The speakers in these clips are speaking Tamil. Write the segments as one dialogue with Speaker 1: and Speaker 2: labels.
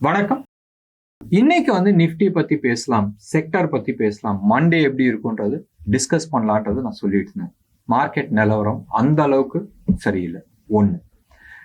Speaker 1: வணக்கம். இன்னைக்கு வந்து நிஃப்டி பத்தி பேசலாம் செக்டர் பத்தி பேசலாம் மண்டே எப்படி இருக்குன்றது டிஸ்கஸ் பண்ணலான்றது நான் சொல்லிட்டு இருந்தேன். மார்க்கெட் நிலவரம் அந்த அளவுக்கு சரியில்லை. ஒண்ணு.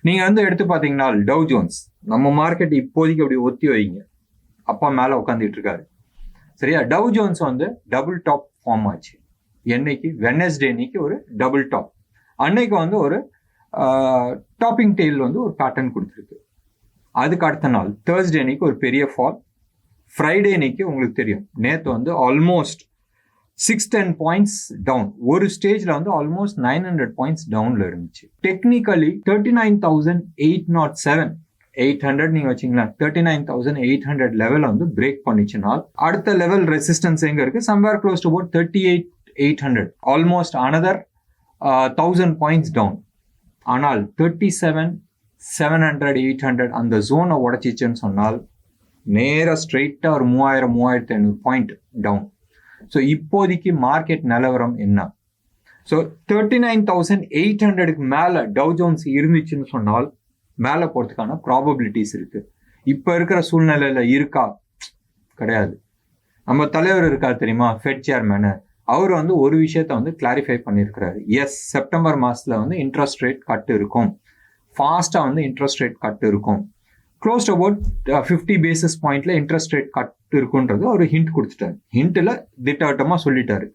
Speaker 1: நீங்க வந்து எடுத்து பாத்தீங்கன்னா டவ் ஜோன்ஸ் நம்ம மார்க்கெட் இப்போதைக்கு அப்படி ஒத்தி வைங்க. அப்பா மேல உட்காந்துட்டு இருக்காரு. சரியா? டவ் ஜோன்ஸ் வந்து டபுள் டாப் ஃபார்ம் ஆச்சு. என்னைக்கு? வெனஸ்டே அன்னைக்கு ஒரு டபுள் டாப் அன்னைக்கு வந்து ஒரு டாப்பிங் டெய்ல் வந்து ஒரு பேட்டர்ன் கொடுத்துருக்கு. அதுக்கு அடுத்த நாள் தேர்ஸ்டே அன்னைக்கு ஒரு பெரிய ஃபால் ஃப்ரைடே அன்னைக்கு உங்களுக்கு தெரியும். நேற்று வந்து almost six ten points down ஒரு ஸ்டேஜில் வந்து ஆல்மோஸ்ட் நைன் ஹண்ட்ரட் பாயிண்ட்ஸ் டவுனில் இருந்துச்சு. Technically thirty nine thousand eight not seven eight hundred நீங்கள் வச்சீங்களேன். Thirty nine thousand eight hundred level வந்து பிரேக் பண்ணிச்சுனால் அடுத்த லெவல் ரெசிஸ்டன்ஸ் எங்கே இருக்குது somewhere close to about thirty eight eight hundred almost another thousand points down ஆனால் thirty seven seven hundred eight hundred அந்த ஜோனை உடச்சிச்சுன்னு சொன்னால் நேராக ஸ்ட்ரெயிட்டாக ஒரு மூவாயிரம் மூவாயிரத்தி ஐநூறு பாயிண்ட் டவுன் ஸோ இப்போதைக்கு மார்க்கெட் நிலவரம் என்ன? So thirty nine thousand eight ஹண்ட்ரடுக்கு மேலே டவ் ஜோன்ஸ் இருந்துச்சுன்னு சொன்னால் மேலே போகிறதுக்கான ப்ராபபிலிட்டிஸ் இருக்குது இப்போ இருக்கிற சூழ்நிலையில் இருக்கா? கிடையாது. நம்ம தலைவர் இருக்கா தெரியுமா? ஃபெட் சேர்மேனு அவர் வந்து ஒரு விஷயத்த வந்து கிளாரிஃபை பண்ணியிருக்கிறாரு. எஸ் செப்டம்பர் மாதத்தில் வந்து இன்ட்ரெஸ்ட் ரேட் கட்டு இருக்கும். ஃபாஸ்ட்டாக வந்து இன்ட்ரெஸ்ட் ரேட் கட் இருக்கும். க்ளோஸ்ட் அபவுட் ஃபிஃப்டி பேசிஸ் பாயிண்ட்ல இன்ட்ரெஸ்ட் ரேட் கட் இருக்குன்றது ஒரு ஹிண்ட் கொடுத்துட்டாரு. ஹிண்ட்டில் திட்டவட்டமாக சொல்லிட்டாரு.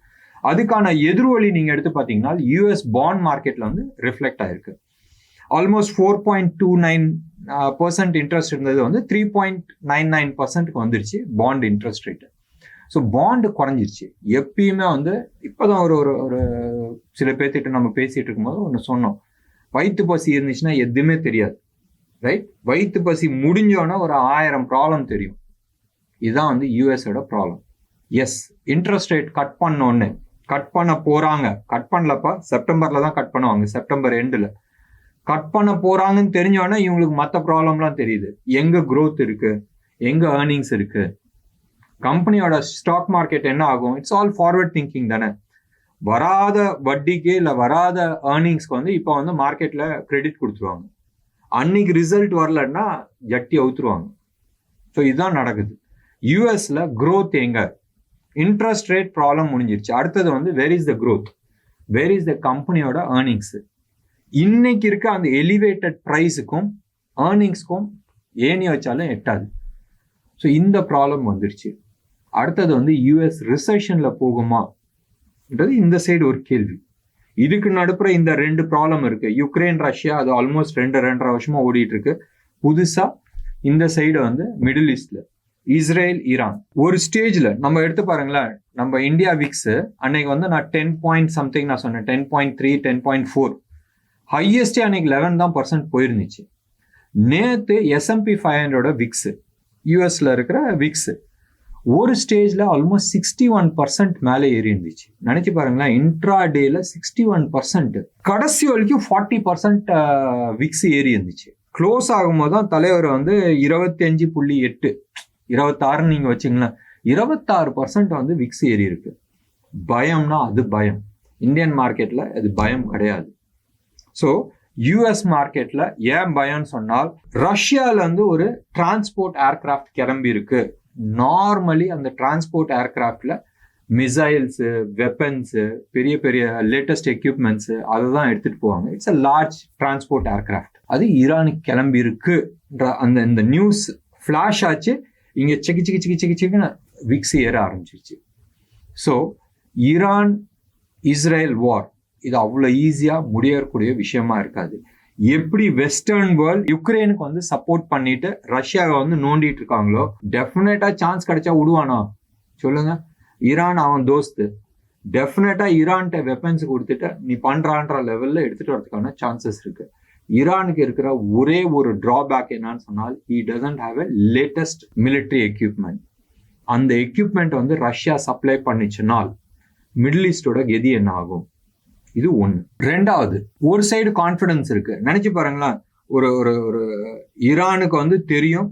Speaker 1: அதுக்கான எதிர்வழி நீங்கள் எடுத்து பார்த்தீங்கன்னா யூஎஸ் பாண்ட் மார்க்கெட்டில் வந்து ரிஃப்ளெக்ட் ஆயிருக்கு. Almost four point two nine percent interest இருந்தது வந்து த்ரீ பாயிண்ட் நைன் நைன் பர்சன்ட்க்கு வந்துருச்சு bond interest rate so bond குறைஞ்சிருச்சு. எப்பயுமே வந்து இப்போதான் ஒரு ஒரு ஒரு சில பேர்த்திட்ட நம்ம பேசிட்டு இருக்கும்போது ஒன்று சொன்னோம். வயிற்று பசி இருந்துச்சுன்னா எதுவுமே தெரியாது. ரைட் வயிற்று பசி முடிஞ்சோன்னா ஒரு ஆயிரம் ப்ராப்ளம் தெரியும். இதுதான் வந்து யூஎஸோட problem is interest rate cut பண்ணோன்னு. கட் பண்ண போறாங்க. கட் பண்ணலப்பா செப்டம்பர்ல தான் கட் பண்ணுவாங்க. செப்டம்பர் எண்டில் கட் பண்ண போறாங்கன்னு தெரிஞ்சோடனே இவங்களுக்கு மற்ற ப்ராப்ளம்லாம் தெரியுது. எங்க க்ரோத் இருக்கு? எங்க ஏர்னிங்ஸ் இருக்கு? கம்பெனியோட ஸ்டாக் மார்க்கெட் என்ன ஆகும்? இட்ஸ் ஆல் ஃபார்வர்ட் திங்கிங் தானே. வராத வட்டிக்கு இல்லை வராத ஏர்னிங்ஸ்க்கு வந்து இப்போ வந்து மார்க்கெட்டில் கிரெடிட் கொடுத்துருவாங்க. அன்னைக்கு ரிசல்ட் வரலன்னா ஜட்டி அவுத்துருவாங்க. ஸோ இதுதான் நடக்குது. யூஎஸில் க்ரோத் எங்க? இன்ட்ரெஸ்ட் ரேட் ப்ராப்ளம் முடிஞ்சிருச்சு. அடுத்தது வந்து where is the growth where is the கம்பெனியோட ஏர்னிங்ஸ் இன்னைக்கு இருக்க அந்த எலிவேட்டட் ப்ரைஸுக்கும் ஏர்னிங்ஸ்க்கும் ஏணி வச்சாலும் எட்டாது. ஸோ இந்த ப்ராப்ளம் வந்துருச்சு. அடுத்தது வந்து யூஎஸ் ரிசப்ஷனில் போகுமா? இந்த சைடு ஒரு கேள்வி. இதுக்கு நடுப்புற இந்த ரெண்டு ப்ராப்ளம் இருக்கு. யுக்ரைன் ரஷ்யா அது ஆல்மோஸ்ட் ரெண்டு ரெண்டரை வருஷமா ஓடிட்டு இருக்கு புதுசா இந்த சைடு வந்து மிடில் ஈஸ்ட்ல இஸ்ரேல் ஈரான் ஒரு ஸ்டேஜ்ல நம்ம எடுத்து பாருங்களேன். நம்ம இந்தியா விக்ஸ் அன்னைக்கு வந்து நான் டென் பாயிண்ட் சம்திங் நான் சொன்னேன். Ten point three ten point four ஹையஸ்டே அன்னைக்கு லெவன் தான் பர்சன்ட் போயிருந்துச்சு. நேத்து எஸ்எம்பி ஃபைவ் ஹண்ட்ரடோட விக்ஸ் யூஎஸ்ல இருக்கிற விக்ஸ் ஒரு ஸ்டேஜில் ஆல்மோஸ்ட் சிக்ஸ்டி ஒன் பர்சன்ட் மேலே ஏறி இருந்துச்சு நினைச்சு பாருங்களேன் இன்ட்ரா டேல சிக்ஸ்டி ஒன் பர்சன்ட் கடைசி வரைக்கும் ஃபார்ட்டி பர்சன்ட் விக்ஸ் ஏறி இருந்துச்சு க்ளோஸ் ஆகும்போது தான் தலைவர் வந்து இருபத்தி அஞ்சு புள்ளி எட்டு இருபத்தாறுன்னு நீங்கள் வச்சுங்களேன் இருபத்தாறு பர்சன்ட் வந்து விக்ஸ் ஏறி இருக்கு பயம்னா அது பயம். இந்தியன் மார்க்கெட்டில் அது பயம் கிடையாது. ஸோ யூஎஸ் மார்க்கெட்டில் ஏன் பயம்னு சொன்னால் ரஷ்யாவிலேருந்து ஒரு டிரான்ஸ்போர்ட் ஏர்கிராஃப்ட் கிளம்பி இருக்கு நார்மலி அந்த டிரான்ஸ்போர்ட் ஏர்கிராஃப்ட்ல மிசைல்ஸு வெப்பன்ஸு பெரிய பெரிய லேட்டஸ்ட் எக்யூப்மெண்ட்ஸு அதை தான் எடுத்துகிட்டு போவாங்க. It's a large transport aircraft அது ஈரானுக்கு கிளம்பி இருக்குன்ற அந்த இந்த நியூஸ் ஃப்ளாஷ் ஆச்சு. இங்கே சிக்கி சிக்கி சிக்கி சிக்கி சிக்கின்னு விக்ஸ் ஏற ஆரம்பிச்சிருச்சு. ஸோ ஈரான் இஸ்ரேல் வார் இது அவ்வளோ ஈஸியாக முடியக்கூடிய விஷயமா இருக்காது. எப்படி வெஸ்டர்ன் வேர்ல்ட் யுக்ரைனுக்கு வந்து சப்போர்ட் பண்ணிட்டு ரஷ்யாவை வந்து நோண்டிட்டு இருக்காங்களோ டெஃபினட்டா சான்ஸ் கிடைச்சா விடுவானா? சொல்லுங்க. ஈரான் அவன் தோஸ்து. டெஃபினட்டா ஈரான்கிட்ட வெப்பன்ஸ் கொடுத்துட்டு நீ பண்றான்ற லெவல்ல எடுத்துட்டு வரதுக்கான சான்சஸ் இருக்கு. ஈரானுக்கு இருக்கிற ஒரே ஒரு டிராபேக் என்னன்னு சொன்னால் he doesn't have a latest military equipment அந்த எக்யூப்மெண்ட் வந்து ரஷ்யா சப்ளை பண்ணிச்சுனால் மிடில் ஈஸ்டோட கெதி என்ன ஆகும்? இது ஒன்று ரெண்டாவது ஒரு சைடு கான்ஃபிடன்ஸ் இருக்கு. நினைச்சு பாருங்களேன் ஒரு ஒரு ஒரு ஈரானுக்கு வந்து தெரியும்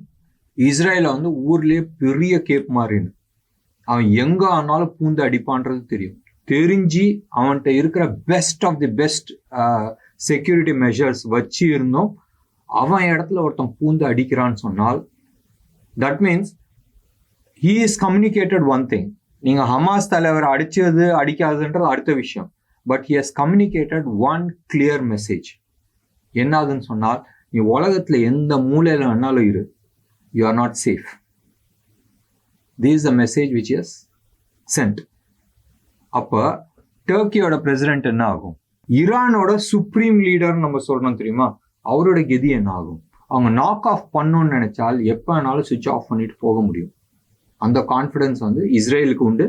Speaker 1: இஸ்ரேல வந்து ஊர்லேயே பெரிய கேப் மாதிரின்னு அவன் எங்க ஆனாலும் பூந்து அடிப்பான்றது தெரியும். தெரிஞ்சு அவன்கிட்ட இருக்கிற best of the best security measures வச்சு இருந்தோம் அவன் இடத்துல ஒருத்தன் பூந்து அடிக்கிறான்னு சொன்னால் that means he is communicated one thing நீங்கள் ஹமாஸ் தலைவர் அடிச்சது அடிக்காதுன்றது அடுத்த விஷயம். But he has communicated one clear message என்னதுன்னு சொன்னால் நீ உலகத்துல எந்த மூலையில் வேணாலும் இரு. You are not safe these the message which is sent அப்போ டர்க்கியோட பிரசிடென்ட் என்ன ஆகும்? ஈரானோட சுப்ரீம் லீடர் நம்ம சொல்றோம் தெரியுமா? அவரோட கெதி என்ன ஆகும்? அவங்க நாக் ஆஃப் பண்ணணும்னு நினைச்சால் எப்போ வேணாலும் சுவிட்ச் ஆஃப் பண்ணிட்டு போக முடியும். அந்த கான்ஃபிடன்ஸ் வந்து இஸ்ரேலுக்கு உண்டு.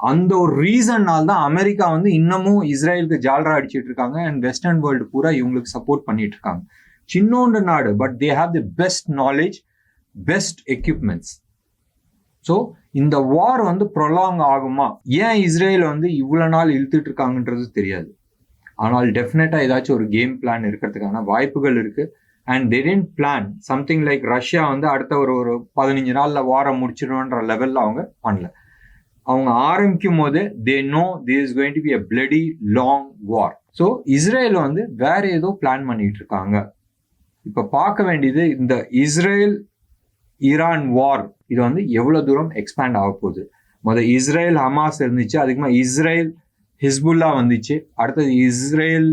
Speaker 1: அந்த ஒரு ரீசன்னால் தான் அமெரிக்கா வந்து இன்னமும் இஸ்ரேலுக்கு ஜால்ரா அடிச்சிட்டு இருக்காங்க அண்ட் வெஸ்டர்ன் வேர்ல்டு பூரா இவங்களுக்கு சப்போர்ட் பண்ணிட்டு இருக்காங்க சின்னோண்டு நாடு but they have the best knowledge best equipments so இந்த வார் வந்து ப்ரொலாங் ஆகுமா? ஏன் இஸ்ரேல் வந்து இவ்வளோ நாள் இழுத்துட்டு இருக்காங்கன்றது தெரியாது. ஆனால் டெஃபினட்டாக ஏதாச்சும் ஒரு கேம் பிளான் இருக்கிறதுக்கான வாய்ப்புகள் இருக்கு. And they plan something like Russia வந்து அடுத்த ஒரு ஒரு பதினஞ்சு நாளில் வாரம் முடிச்சிடணுன்ற லெவலில் அவங்க பண்ணல. அவங்க ஆரம்பிக்கும் போது they know the is going to be a bloody long war so Israel வந்து வேற ஏதோ பிளான் பண்ணிட்டு இருக்காங்க. இப்போ பார்க்க வேண்டியது இந்த இஸ்ரேல் ஈரான் வார் இது வந்து எவ்வளோ தூரம் எக்ஸ்பேண்ட் ஆக போகுது. முதல் இஸ்ரேல் ஹமாஸ் இருந்துச்சு அதுக்குமா இஸ்ரேல் ஹிஸ்புல்லா வந்துச்சு. அடுத்தது இஸ்ரேல்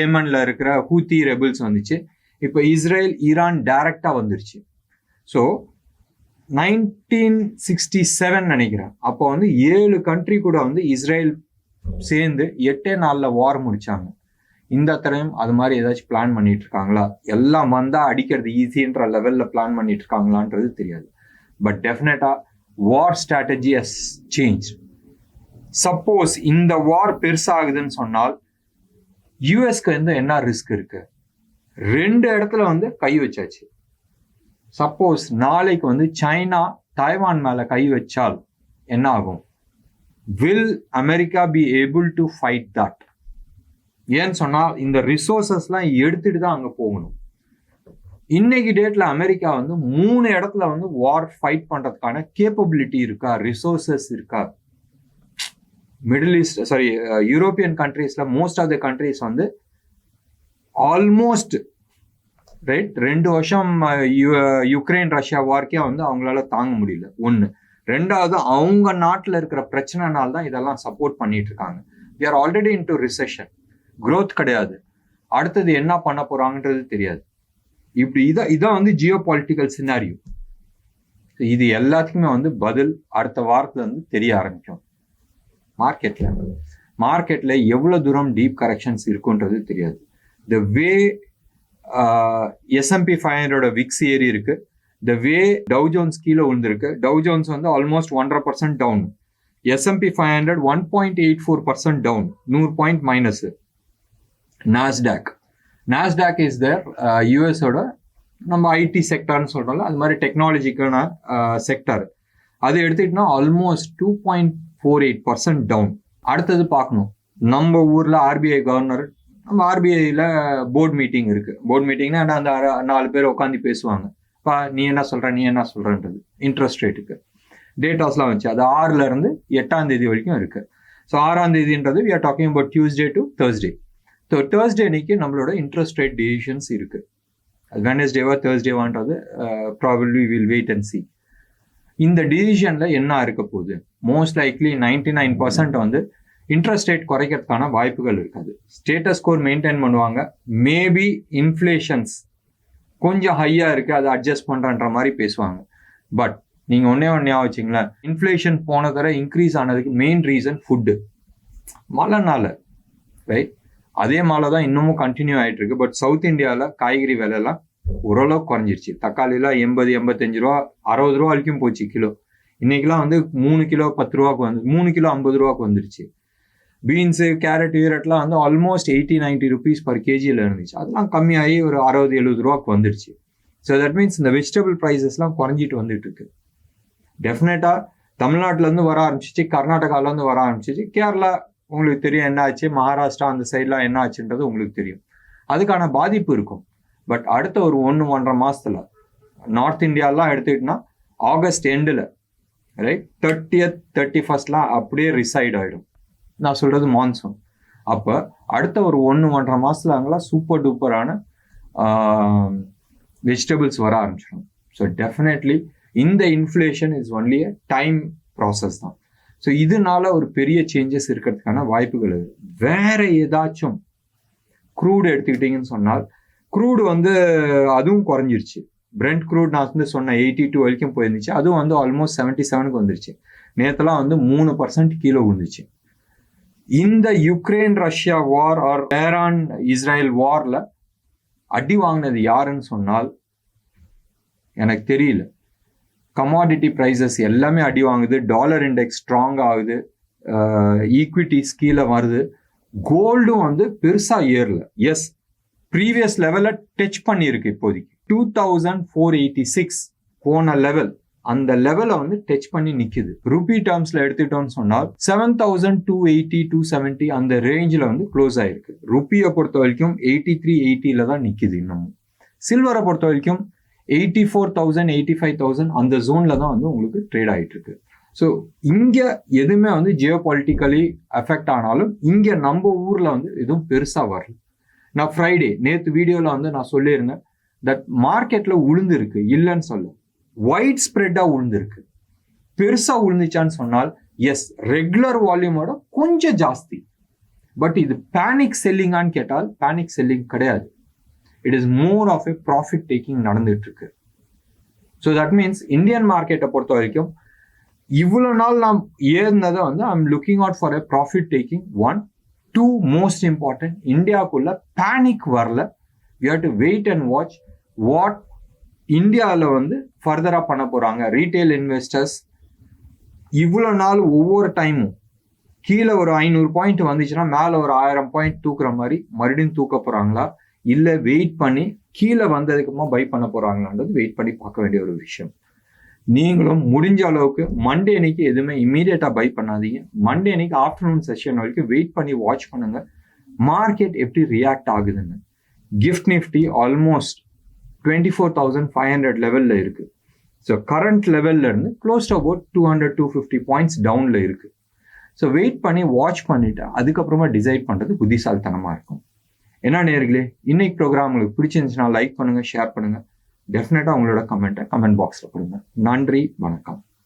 Speaker 1: ஏமனில் இருக்கிற ஹூத்தி ரெபிள்ஸ் வந்துச்சு. இப்போ இஸ்ரேல் ஈரான் டைரக்டாக வந்துருச்சு. ஸோ நைன்டீன் சிக்ஸ்டி செவன் நினைக்கிறேன். அப்போ வந்து ஏழு கண்ட்ரி கூட வந்து இஸ்ரேல் சேர்ந்து எட்டே நாளில் வார் முடிச்சாங்க. இந்த தடவையும் அது மாதிரி ஏதாச்சும் பிளான் பண்ணிட்டு இருக்காங்களா எல்லாம் வந்தால் அடிக்கிறது ஈஸின்ற லெவலில் பிளான் பண்ணிட்டு இருக்காங்களான்றது தெரியாது. பட் டெஃபினட்டாக war strategy has change suppose இந்த வார் பெருசாகுதுன்னு சொன்னால் யூஎஸ்க்கு வந்து என்ன ரிஸ்க் இருக்கு? ரெண்டு இடத்துல வந்து கை வச்சாச்சு. சப்போஸ் நாளைக்கு வந்து சைனா தைவான் மேலே கை வச்சால் என்ன ஆகும் will America be able to fight that ஏன்னு சொன்னால் இந்த ரிசோர்சஸ்லாம் எடுத்துட்டு தான் அங்கே போகணும். இன்னைக்கு டேட்ல அமெரிக்கா வந்து மூணு இடத்துல வந்து வார் ஃபைட் பண்றதுக்கான கேப்பபிலிட்டி இருக்கா ரிசோர்சஸ் இருக்கா? மிடில் ஈஸ்ட் சாரி யூரோப்பியன் கண்ட்ரீஸ்ல மோஸ்ட் ஆஃப் த கண்ட்ரீஸ் வந்து ஆல்மோஸ்ட் ரைட் ரெண்டு வருஷம் யு- யுக்ரைன் ரஷ்யா வார்க்கே வந்து அவங்களால தாங்க முடியல. ஒன்று ரெண்டாவது அவங்க நாட்டில் இருக்கிற பிரச்சனைனால தான் இதெல்லாம் சப்போர்ட் பண்ணிட்டு இருக்காங்க. We are already in to recession growth கிடையாது. அடுத்தது என்ன பண்ண போறாங்கன்றது தெரியாது. இப்படி இதை இதான் வந்து ஜியோ பாலிட்டிக்கல் சினாரியோ இது எல்லாத்துக்குமே வந்து பதில் அடுத்த வாரத்துல வந்து தெரிய ஆரம்பிக்கும். மார்க்கெட்ல மார்க்கெட்ல எவ்வளவு தூரம் டீப் கரெக்ஷன்ஸ் இருக்குன்றது தெரியாது. த வே எஸ்எம்பி ஃபைவ் ஹண்ட்ரடோட விக்ஸ் ஏறி இருக்கு. த வே டவ் ஜோன்ஸ் கீழே விழுந்திருக்கு டவ் ஜோன்ஸ் வந்து ஆல்மோஸ்ட் ஒன்றரை percent down S&P five hundred one point eight four percent down நூறு point minus Nasdaq Nasdaq is there யூஎஸோட நம்ம ஐடி செக்டர்னு சொல்கிறோம்ல அது மாதிரி டெக்னாலஜிக்கான செக்டார் அது எடுத்துக்கிட்டோம்னா almost two point four eight percent down அடுத்தது பார்க்கணும். நம்ம ஊர்ல ஆர்பிஐ கவர்னர் நம்ம ஆர்பிஐயில் போர்ட் மீட்டிங் இருக்குது போர்ட் மீட்டிங்னா அந்த நாலு பேர் உட்காந்து பேசுவாங்க. பா நீ என்ன சொல்ற நீ என்ன சொல்றன்றது. இன்ட்ரெஸ்ட் ரேட்டுக்கு டேட்டாஸ்லாம் வச்சு. அது ஆறுல இருந்து எட்டாம் தேதி வரைக்கும் இருக்கு. ஸோ ஆறாம் தேதின்றது we are talking about Tuesday to Thursday so Thursday அன்னைக்கு நம்மளோட இன்ட்ரெஸ்ட் ரேட் டிசிஷன்ஸ் இருக்கு. அது வெனஸ்டேவா தேர்ஸ்டேவான்றது probably will wait and see இந்த டிசிஷனில் என்ன இருக்க போகுது? Most likely ninety nine percent வந்து இன்ட்ரெஸ்ட் ரேட் குறைக்கிறதுக்கான வாய்ப்புகள் இருக்காது. ஸ்டேட்டஸ் ஸ்கோர் மெயின்டைன் பண்ணுவாங்க. மேபி இன்ஃப்ளேஷன்ஸ் கொஞ்சம் ஹையாக இருக்குது அதை அட்ஜஸ்ட் பண்ணுறன்ற மாதிரி பேசுவாங்க. பட் நீங்கள் ஒன்னே ஒன்னே வச்சிங்களேன் இன்ஃப்ளேஷன் போன தடவை இன்க்ரீஸ் ஆனதுக்கு மெயின் ரீசன் ஃபுட்டு மழைனால ரைட் அதே மழை தான் இன்னமும் கண்டினியூ ஆயிட்டு இருக்கு பட் சவுத் இந்தியாவில் காய்கறி விலைலாம் ஓரளவுக்கு குறைஞ்சிருச்சு. தக்காளிலாம் எண்பது எண்பத்தஞ்சு ரூபா அறுபது ரூபா வரைக்கும் போச்சு கிலோ. இன்னைக்கெல்லாம் வந்து மூணு கிலோ பத்து ரூபாக்கு வந்து மூணு கிலோ ஐம்பது ரூபாக்கு வந்துருச்சு. பீன்ஸு கேரட் ஈரட்லாம் வந்து almost eighty ninety rupees per கேஜியில் இருந்துச்சு. அதெல்லாம் கம்மியாகி ஒரு அறுபது எழுபது ரூபாக்கு வந்துடுச்சு. ஸோ தட் மீன்ஸ் இந்த வெஜிடபிள் ப்ரைஸஸ்லாம் குறைஞ்சிட்டு வந்துட்டு இருக்கு டெஃபினட்டாக தமிழ்நாட்டிலேருந்து வர ஆரம்பிச்சிச்சு கர்நாடகாலேருந்து வர ஆரம்பிச்சிச்சு. கேரளா உங்களுக்கு தெரியும் என்ன ஆச்சு? மகாராஷ்டிரா அந்த சைட்லாம் என்ன ஆச்சுன்றது உங்களுக்கு தெரியும். அதுக்கான பாதிப்பு இருக்கும். பட் அடுத்த ஒரு ஒன்று ஒன்றரை மாதத்தில் நார்த் இந்தியாலாம் எடுத்துக்கிட்டோன்னா ஆகஸ்ட் எண்டில் ரைட் தேர்ட்டியத் தேர்ட்டி ஃபர்ஸ்ட்லாம் அப்படியே ரிசைட் ஆகிடும் நான் சொல்றது மான்சூன் அப்போ அடுத்த ஒரு ஒன்று ஒன்றரை மாசத்துல அங்கெல்லாம் சூப்பர் டூப்பரான வெஜிடபிள்ஸ் வர ஆரம்பிச்சிடும். ஸோ டெஃபினெட்லி இந்த inflation is only a time process தான். ஸோ இதனால ஒரு பெரிய சேஞ்சஸ் இருக்கிறதுக்கான வாய்ப்புகள் இருக்கு. வேற ஏதாச்சும் க்ரூடு எடுத்துக்கிட்டீங்கன்னு சொன்னால் க்ரூடு வந்து அதுவும் குறைஞ்சிருச்சு. பிரெண்ட் க்ரூட் நான் வந்து சொன்ன எயிட்டி டூ வரைக்கும் போயிருந்துச்சு. அதுவும் வந்து ஆல்மோஸ்ட் செவன்ட்டி செவனுக்கு வந்துருச்சு. நேற்றுலாம் வந்து மூணு பர்சன்ட் கீழே விழுந்துச்சு. இந்த Ukraine Russia war or Iran Israel வார்ல அடி வாங்கினது யாருன்னு சொன்னால் எனக்கு தெரியல. கமாடிட்டி ப்ரைசஸ் எல்லாமே அடி வாங்குது. டாலர் இண்டெக்ஸ் ஸ்ட்ராங் ஆகுது. ஈக்விட்டிஸ் கீழே வருது. கோல்டும் வந்து பெருசாக ஏறல. எஸ் ப்ரீவியஸ் லெவலில் டச் பண்ணியிருக்கு இப்போதைக்கு. Two thousand four eighty six போன லெவல் அந்த லெவலை வந்து டச் பண்ணி நிற்குது ருபி டேர்ம்ஸ்ல எடுத்துட்டோம்னு சொன்னால் seven thousand two eighty two seventy அந்த ரேஞ்சில் வந்து க்ளோஸ் ஆயிருக்கு. ருப்பியை பொறுத்த வரைக்கும் எயிட்டி த்ரீ எயிட்டியில் தான் நிற்குது இன்னமும். சில்வரை பொறுத்த வரைக்கும் eighty four thousand eighty five thousand அந்த ஜோனில் தான் வந்து உங்களுக்கு ட்ரேட் ஆகிட்டு இருக்கு ஸோ இங்கே எதுவுமே வந்து ஜியோ பாலிட்டிக்கலி அஃபெக்ட் ஆனாலும் இங்கே நம்ம ஊரில் வந்து எதுவும் பெருசாக வரல. நான் ஃப்ரைடே நேற்று வீடியோவில் வந்து நான் சொல்லியிருந்தேன் தட் மார்க்கெட்டில் உளுந்து இருக்கு இல்லைன்னு சொல்ல ஒயிட் ஸ்ப்ரெட்டாக உளுந்துருக்கு பெருசா உழுந்துச்சான்னு சொன்னால் எஸ் ரெகுலர் வால்யூமோட கொஞ்சம் ஜாஸ்தி. பட் இது பேனிக் செல்லிங்கான்னு கேட்டால் பேனிக் செல்லிங் கிடையாது. It is more of a profit taking நடந்துட்டு இருக்கு ஸோ தட் மீன்ஸ் இந்தியன் மார்க்கெட்டை பொறுத்த வரைக்கும் இவ்வளோ நாள் நாம் ஏறினதை வந்து I'm looking out for a profit taking one two most important இந்தியாவுக்குள்ள panic வரல. You have to wait and watch what இந்தியாவில் வந்து ஃபர்தராக பண்ண போகிறாங்க ரீட்டைல் இன்வெஸ்டர்ஸ் இவ்வளோ நாள் ஒவ்வொரு டைமும் கீழே ஒரு ஐநூறு பாயிண்ட் வந்துச்சுன்னா மேலே ஒரு ஆயிரம் பாயிண்ட் தூக்குற மாதிரி மறுபடியும் தூக்க போகிறாங்களா இல்லை வெயிட் பண்ணி கீழே வந்ததுக்குமா பை பண்ண போகிறாங்களான்றது வெயிட் பண்ணி பார்க்க வேண்டிய ஒரு விஷயம். நீங்களும் முடிஞ்ச அளவுக்கு மண்டே அன்னைக்கு எதுவுமே இமீடியட்டாக பை பண்ணாதீங்க. மண்டே அன்னைக்கு ஆஃப்டர்நூன் செஷன் வரைக்கும் வெயிட் பண்ணி வாட்ச் பண்ணுங்கள் மார்க்கெட் எப்படி ரியாக்ட் ஆகுதுன்னு. GIFT Nifty almost twenty four thousand five hundred லெவலில் இருக்குது ஸோ கரண்ட் லெவல்ல இருந்து close to about two hundred to fifty points டவுனில் இருக்குது ஸோ வெயிட் பண்ணி வாட்ச் பண்ணிவிட்டு அதுக்கப்புறமா டிசைட் பண்ணுறது புத்திசாலித்தனமாக இருக்கும். என்ன நேர்களே இன்னைக்கு ப்ரோக்ராம் உங்களுக்கு பிடிச்சிருந்துச்சுன்னா லைக் பண்ணுங்கள் ஷேர் பண்ணுங்கள் டெஃபினட்டாக உங்களோட கமெண்ட்டை கமெண்ட் பாக்ஸில் கொடுங்க. நன்றி வணக்கம்.